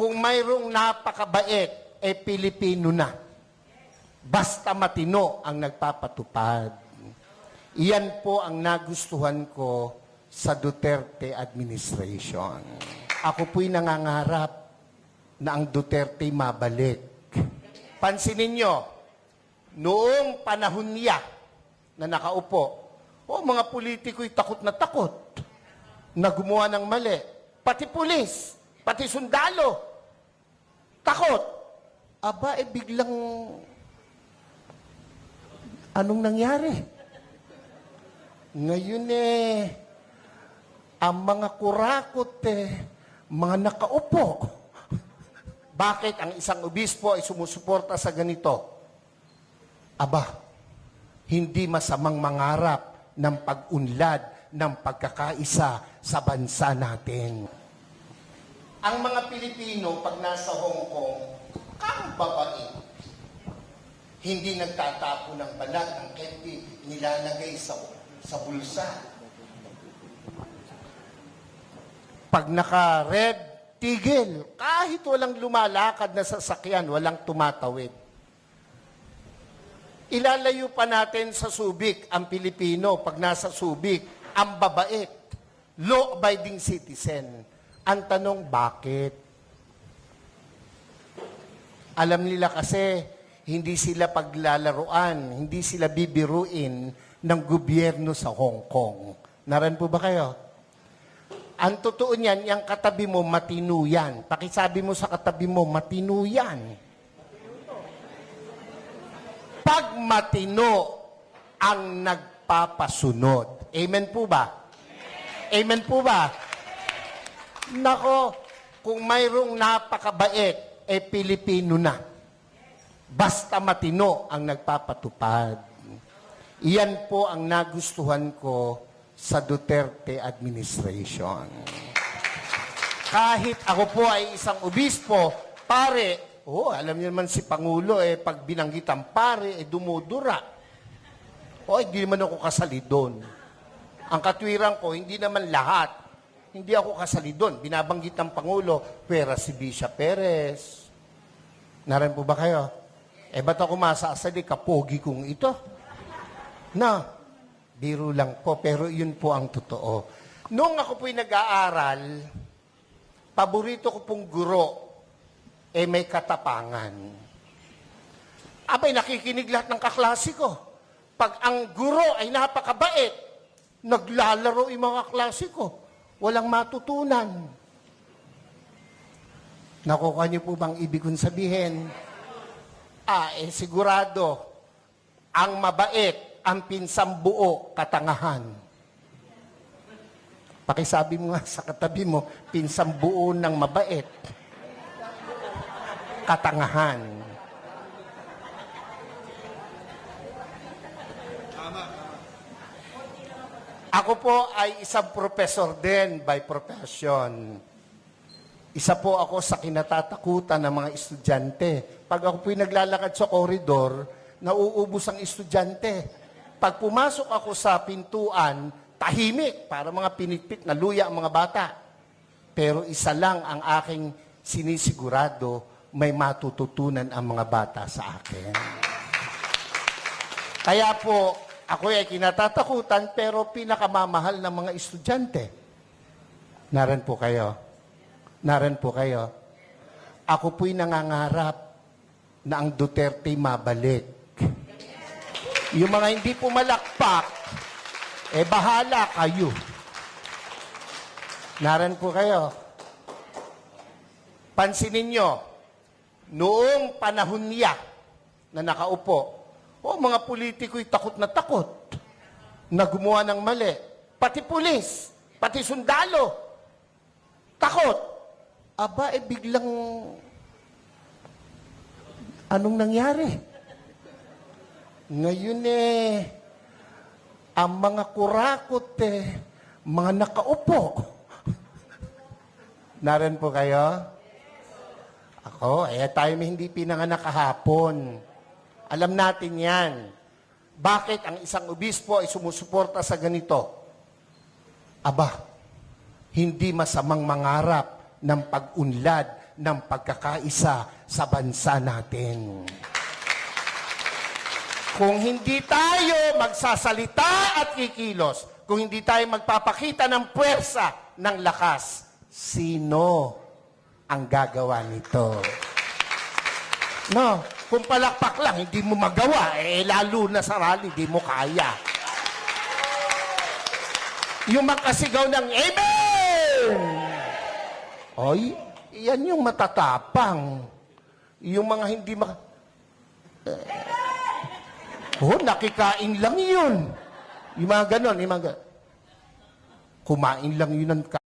kung mayroong napakabait, eh Pilipino na. Basta matino ang nagpapatupad. Iyan po ang nagustuhan ko sa Duterte administration. Ako po'y nangangarap na ang Duterte mabalik. Pansinin nyo, noong panahon niya na nakaupo, oh, mga politiko'y takot na takot na gumawa ng mali. Pati pulis, pati sundalo, takot. Aba, eh biglang, anong nangyari? Ngayon eh, ang mga kurakot eh, mga nakaupo. Bakit ang isang obispo ay sumusuporta sa ganito? Aba, hindi masamang mangarap ng pag-unlad ng pagkakaisa sa bansa natin. Ang mga Pilipino, pag nasa Hong Kong, kang babae. Hindi nagtatapo ng balat ng candy, nilalagay sa, sa bulsa. Pag naka-red, tigil. Kahit walang lumalakad na sasakyan, walang tumatawid. Ilalayo pa natin sa Subic ang Pilipino pag nasa Subic, ang babait, law-abiding citizen. Ang tanong, bakit? Alam nila kasi, hindi sila paglalaruan, hindi sila bibiruin ng gobyerno sa Hong Kong. Naran po ba kayo? Ang totoo niyan, yung katabi mo, matino yan. Pakisabi mo sa katabi mo, matino yan. Pag matino ang nagpapasunod. Amen po ba? Amen po ba? Nako, kung mayroong napakabait, eh Pilipino na. Basta matino ang nagpapatupad. Iyan po ang nagustuhan ko sa Duterte administration. Kahit ako po ay isang obispo, pare, oh, alam niyo naman si Pangulo, eh, pag binanggit ang pare, eh, dumudura. O, hindi naman ako kasali doon. Ang katwiran ko, hindi naman lahat. Hindi ako kasali doon. Binabanggit ng Pangulo, pera si Bisha Perez. Naran po ba kayo? Eh, ba't ako masasali? Kapogi kong ito. Na, biro lang po, pero yun po ang totoo. Noong ako po'y nag-aaral, paborito ko pong guro, eh may katapangan. Abay, nakikinig lahat ng kaklase ko. Pag ang guro ay napakabait, naglalaro yung mga klase ko. Walang matutunan. Nakuha niyo po bang ibig kong sabihin? Ah, eh sigurado, ang mabait, ang pinsang buo, katangahan. Pakisabi mo nga sa katabi mo, pinsang buo ng mabait. Katangahan. Ako po ay isang professor din by profession. Isa po ako sa kinatatakutan ng mga estudyante. Pag ako po'y naglalakad sa koridor, nauubos ang estudyante. Pag pumasok ako sa pintuan, tahimik para mga pinitpit na luya ang mga bata. Pero isa lang ang aking sinisigurado, may matututunan ang mga bata sa akin. Kaya po, ako ay kinatatakutan pero pinakamamahal ng mga estudyante. Naran po kayo. Naran po kayo. Ako po'y nangangarap na ang Duterte mabalik. Yung mga hindi pumalakpak, eh bahala kayo. Naran po kayo. Pansinin nyo, noong panahon niya na nakaupo, oh, mga politiko'y takot na takot na gumawa ng mali. Pati pulis, pati sundalo, takot. Aba, eh biglang, anong nangyari? Ngayon eh, ang mga kurakot eh, mga nakaupo. Naran po kayo? Ako, eh tayo hindi pinanganak kahapon. Alam natin yan. Bakit ang isang obispo ay sumusuporta sa ganito? Aba, hindi masamang mangarap ng pag-unlad ng pagkakaisa sa bansa natin. Kung hindi tayo magsasalita at kikilos, kung hindi tayo magpapakita ng puwersa, ng lakas, sino ang gagawa nito? No, kung palakpak lang, hindi mo magawa, eh lalo na sa rally, hindi mo kaya. Yung makasigaw ng Amen! Oy, yan yung matatapang. Yung mga hindi maka... Eh, oh, nakikain lang yun. Yung mga ganon, yung mga. Kumain lang yun ng